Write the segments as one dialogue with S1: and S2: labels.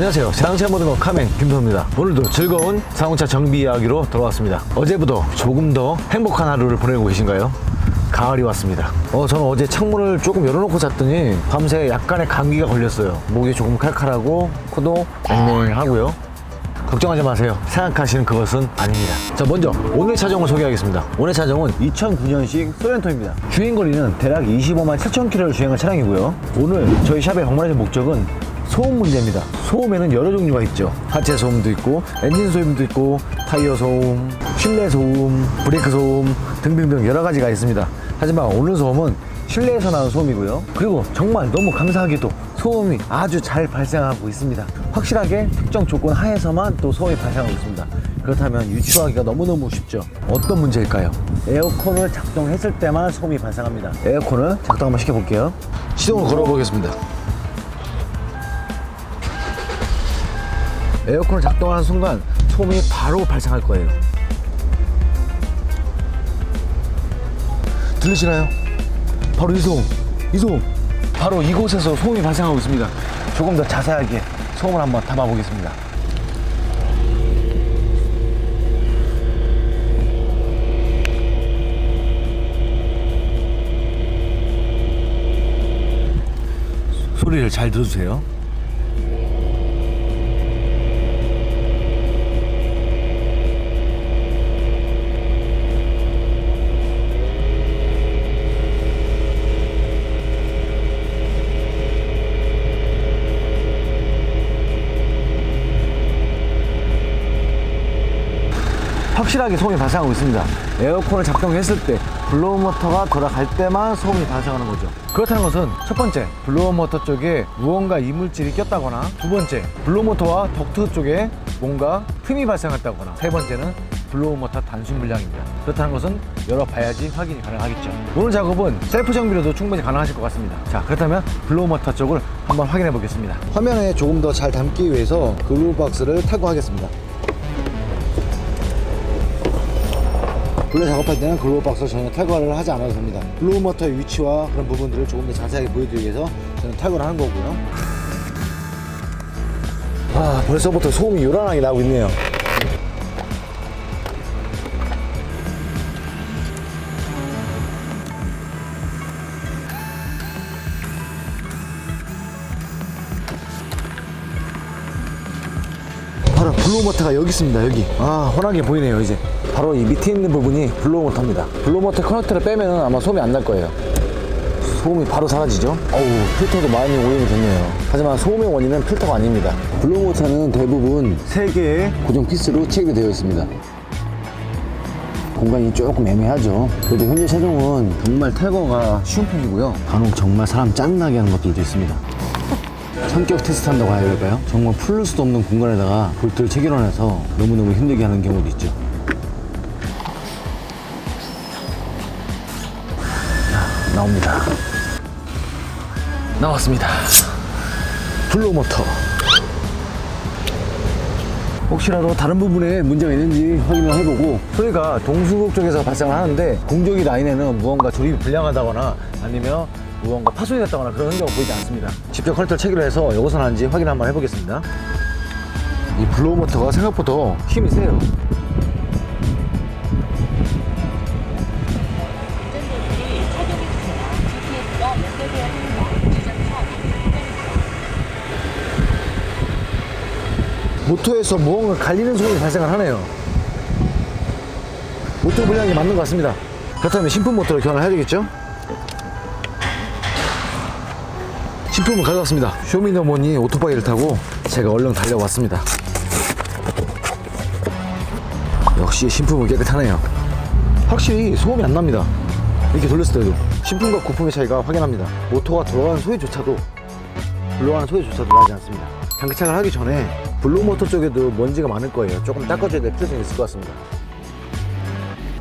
S1: 안녕하세요. 자동차 모든 것 카멘 김도입니다. 오늘도 즐거운 자동차 정비 이야기로 돌아왔습니다. 어제보다 조금 더 행복한 하루를 보내고 계신가요? 가을이 왔습니다. 어, 저는 어제 창문을 조금 열어놓고 잤더니 밤새 약간의 감기가 걸렸어요. 목이 조금 칼칼하고 코도 맹맹하고요. 걱정하지 마세요. 생각하시는 그것은 아닙니다. 자, 먼저 오늘 차종을 소개하겠습니다. 오늘 차종은 2009년식 소렌토입니다. 주행 거리는 대략 25만 7천 킬로를 주행한 차량이고요. 오늘 저희 샵에 방문하신 목적은 소음 문제입니다. 소음에는 여러 종류가 있죠. 하체 소음도 있고, 엔진 소음도 있고, 타이어 소음, 실내 소음, 브레이크 소음 등등등 여러 가지가 있습니다. 하지만 오늘 소음은 실내에서 나는 소음이고요. 그리고 정말 너무 감사하게도 소음이 아주 잘 발생하고 있습니다. 확실하게 특정 조건 하에서만 또 소음이 발생하고 있습니다. 그렇다면 유추하기가 너무너무 쉽죠. 어떤 문제일까요? 에어컨을 작동했을 때만 소음이 발생합니다. 에어컨을 작동 한번 시켜볼게요. 시동을 걸어보겠습니다. 에어컨을 작동하는 순간 소음이 바로 발생할 거예요. 들리시나요? 바로 이 소음, 이 소음. 바로 이곳에서 소음이 발생하고 있습니다. 조금 더 자세하게 소음을 한번 담아보겠습니다. 소리를 잘 들어주세요. 확실하게 소음이 발생하고 있습니다. 에어컨을 작동했을 때 블로우 모터가 돌아갈 때만 소음이 발생하는 거죠. 그렇다는 것은 첫 번째, 블로우 모터 쪽에 무언가 이물질이 꼈다거나 두 번째, 블로우 모터와 덕트 쪽에 뭔가 틈이 발생했다거나 세 번째는 블로우 모터 단순 불량입니다. 그렇다는 것은 열어봐야지 확인이 가능하겠죠. 오늘 작업은 셀프 정비로도 충분히 가능하실 것 같습니다. 자, 그렇다면 블로우 모터 쪽을 한번 확인해 보겠습니다. 화면에 조금 더 잘 담기 위해서 글루 박스를 탈거하겠습니다. 블루 작업할 때는 글로우 박스 전혀 탈거를 하지 않아도 됩니다. 블로우 모터의 위치와 그런 부분들을 조금 더 자세하게 보여드리기 위해서 저는 탈거를 하는 거고요. 아, 벌써부터 소음이 요란하게 나고 있네요. 바로 블로우 모터가 여기 있습니다 여기. 아 환하게 보이네요 이제. 바로 이 밑에 있는 부분이 블로우 모터입니다. 블로우 모터 커넥터를 빼면 아마 소음이 안 날 거예요. 소음이 바로 사라지죠? 어우 필터도 많이 오염이 됐네요. 하지만 소음의 원인은 필터가 아닙니다. 블로우 모터는 대부분 3개의 고정 피스로 체결이 되어 있습니다. 공간이 조금 애매하죠. 그래도 현재 차종은 정말 탈거가 쉬운 편이고요. 간혹 정말 사람 짜증나게 하는 것들도 있습니다 성격 테스트 한다고 해야 될까요? 정말 풀릴 수도 없는 공간에다가 볼트를 체결해놔서 너무너무 힘들게 하는 경우도 있죠. 자, 나옵니다. 나왔습니다. 블로우 모터. 혹시라도 다른 부분에 문제가 있는지 확인을 해보고 소리가 동수국 쪽에서 발생을 하는데 공조기 라인에는 무언가 조립이 불량하다거나 아니면 무언가 파손이 됐다거나 그런 흔적은 보이지 않습니다. 직접 커넥터를 체결을 해서 이것은 하는지 확인 한번 해보겠습니다. 이 블로우 모터가 생각보다 힘이 세요. 모터에서 무언가 갈리는 소음이 발생을 하네요. 모터 분량이 맞는 것 같습니다. 그렇다면 신품 모터로 교환을 해야 되겠죠? 신품을 가져왔습니다. 쇼미더머니 오토바이를 타고 제가 얼른 달려왔습니다. 역시 신품은 깨끗하네요. 확실히 소음이 안 납니다. 이렇게 돌렸을 때도 신품과 고품의 차이가 확연합니다. 모터가 돌아가는 소리조차도 불러가는 소리조차도 나지 않습니다. 장착을 하기 전에 블루 모터 쪽에도 먼지가 많을 거예요. 조금 닦아줘야 될 필요성이 있을 것 같습니다.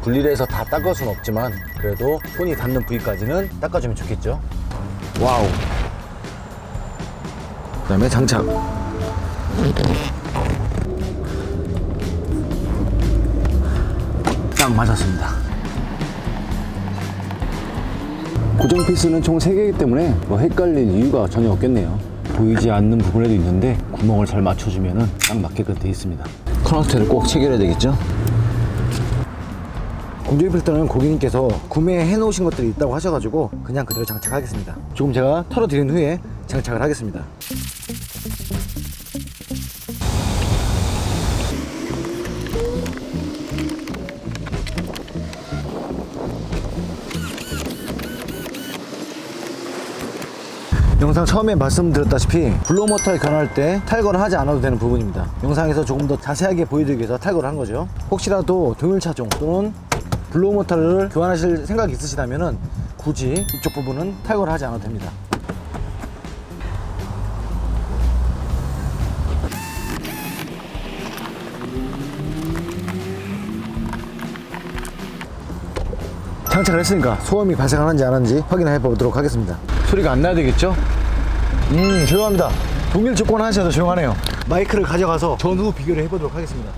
S1: 분리를 해서 다 닦을 수는 없지만 그래도 손이 닿는 부위까지는 닦아주면 좋겠죠? 와우 그 다음에 장착 딱 맞았습니다 고정 피스는 총 3개이기 때문에 뭐 헷갈릴 이유가 전혀 없겠네요 보이지 않는 부분에도 있는데 구멍을 잘 맞춰주면 딱 맞게끔 돼 있습니다. 커넥터를 꼭 체결해야 되겠죠? 공조기 필터는 고객님께서 구매해 놓으신 것들이 있다고 하셔가지고 그냥 그대로 장착하겠습니다. 조금 제가 털어드린 후에 장착을 하겠습니다. 영상 처음에 말씀드렸다시피 블로모터를 교환할 때 탈거를 하지 않아도 되는 부분입니다. 영상에서 조금 더 자세하게 보여드리기 위해서 탈거를 한 거죠. 혹시라도 동일 차종 또는 블로모터를 교환하실 생각이 있으시다면 굳이 이쪽 부분은 탈거를 하지 않아도 됩니다. 장착을 했으니까 소음이 발생하는지 안 하는지 확인해 보도록 하겠습니다. 소리가 안 나야 되겠죠? 음, 조용합니다. 동일 조건 하셔도 조용하네요. 마이크를 가져가서 전후 비교를 해보도록 하겠습니다.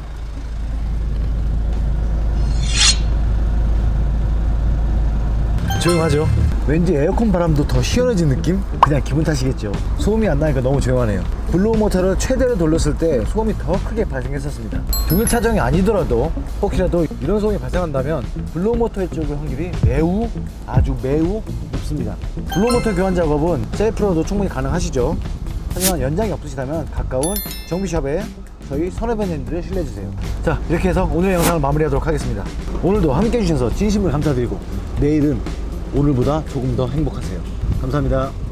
S1: 조용하죠? 왠지 에어컨 바람도 더 시원해진 느낌? 그냥 기분 탓이겠죠. 소음이 안 나니까 너무 조용하네요. 블로우 모터를 최대로 돌렸을 때 소음이 더 크게 발생했었습니다. 동일 차종이 아니더라도 혹시라도 이런 소음이 발생한다면 블로우 모터의 쪽의 확률이 매우 아주 매우 높습니다. 블로우 모터 교환 작업은 셀프로도 충분히 가능하시죠. 하지만 연장이 없으시다면 가까운 정비샵에 저희 선후배님들을 신뢰해주세요. 자, 이렇게 해서 오늘의 영상을 마무리하도록 하겠습니다. 오늘도 함께 해주셔서 진심으로 감사드리고 내일은 오늘보다 조금 더 행복하세요. 감사합니다.